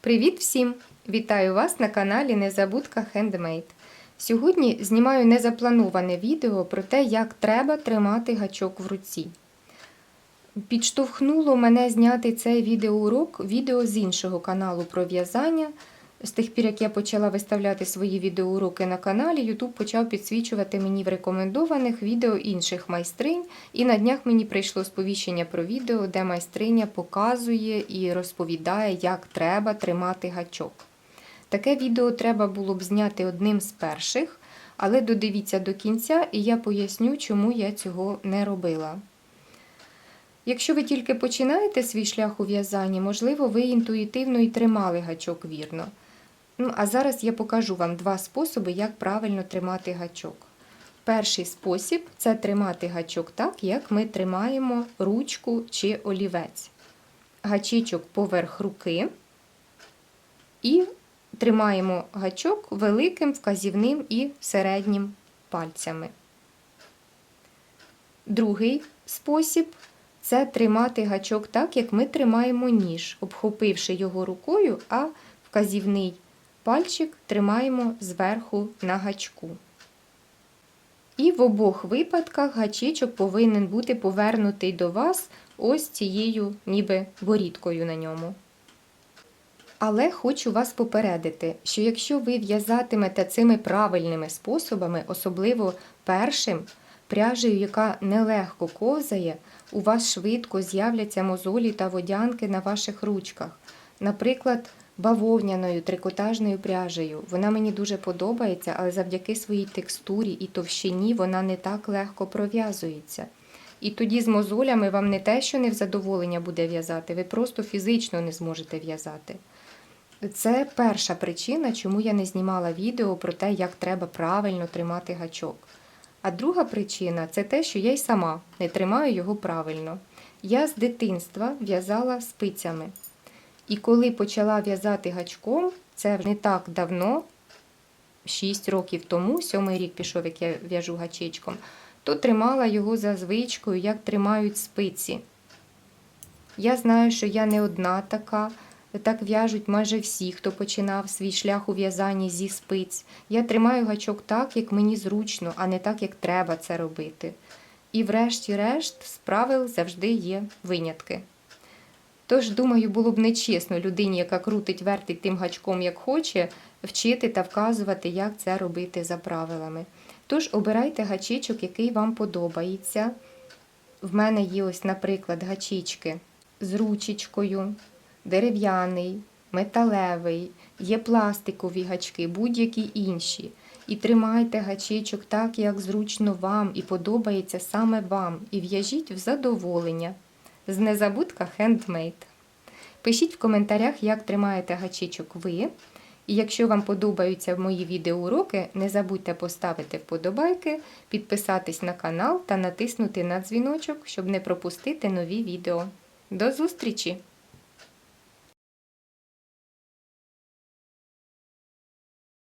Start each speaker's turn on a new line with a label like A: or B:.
A: Привіт всім! Вітаю вас на каналі Незабудка Handmade. Сьогодні знімаю незаплановане відео про те, як треба тримати гачок в руці. Підштовхнуло мене зняти цей відеоурок відео з іншого каналу про в'язання. З тих пір, як я почала виставляти свої відеоуроки на каналі, YouTube почав підсвічувати мені в рекомендованих відео інших майстринь, і на днях мені прийшло сповіщення про відео, де майстриня показує і розповідає, як треба тримати гачок. Таке відео треба було б зняти одним з перших, але додивіться до кінця, і я поясню, чому я цього не робила. Якщо ви тільки починаєте свій шлях у в'язанні, можливо, ви інтуїтивно і тримали гачок вірно. Ну, а зараз я покажу вам два способи, як правильно тримати гачок. Перший спосіб це тримати гачок так, як ми тримаємо ручку чи олівець. Гачечок поверх руки і тримаємо гачок великим вказівним і середнім пальцями. Другий спосіб це тримати гачок так, як ми тримаємо ніж, обхопивши його рукою, а вказівний пальчик тримаємо зверху на гачку. І в обох випадках гачечок повинен бути повернутий до вас ось цією ніби борідкою на ньому. Але хочу вас попередити, що якщо ви в'язатимете цими правильними способами, особливо першим, пряжею, яка нелегко ковзає, у вас швидко з'являться мозолі та водянки на ваших ручках. Наприклад, бавовняною трикотажною пряжею. Вона мені дуже подобається, але завдяки своїй текстурі і товщині вона не так легко пров'язується. І тоді з мозолями вам не те, що не в задоволення буде в'язати, ви просто фізично не зможете в'язати. Це перша причина, чому я не знімала відео про те, як треба правильно тримати гачок. А друга причина це те, що я й сама не тримаю його правильно. Я з дитинства в'язала спицями. І коли почала в'язати гачком, це не так давно, 6 років тому, сьомий рік пішов, як я в'яжу гачечком, то тримала його за звичкою, як тримають спиці. Я знаю, що я не одна така. Так в'яжуть майже всі, хто починав свій шлях у в'язанні зі спиць. Я тримаю гачок так, як мені зручно, а не так, як треба це робити. І, врешті-решт, з правил завжди є винятки. Тож, думаю, було б нечесно людині, яка крутить, вертить тим гачком, як хоче, вчити та вказувати, як це робити за правилами. Тож обирайте гачечок, який вам подобається. В мене є ось, наприклад, гачечки з ручечкою, дерев'яний, металевий, є пластикові гачки, будь-які інші. І тримайте гачечок так, як зручно вам і подобається саме вам. І в'яжіть в задоволення. З незабудка хендмейд. Пишіть в коментарях, як тримаєте гачечок ви. І якщо вам подобаються мої відеоуроки, не забудьте поставити вподобайки, підписатись на канал та натиснути на дзвіночок, щоб не пропустити нові відео. До зустрічі!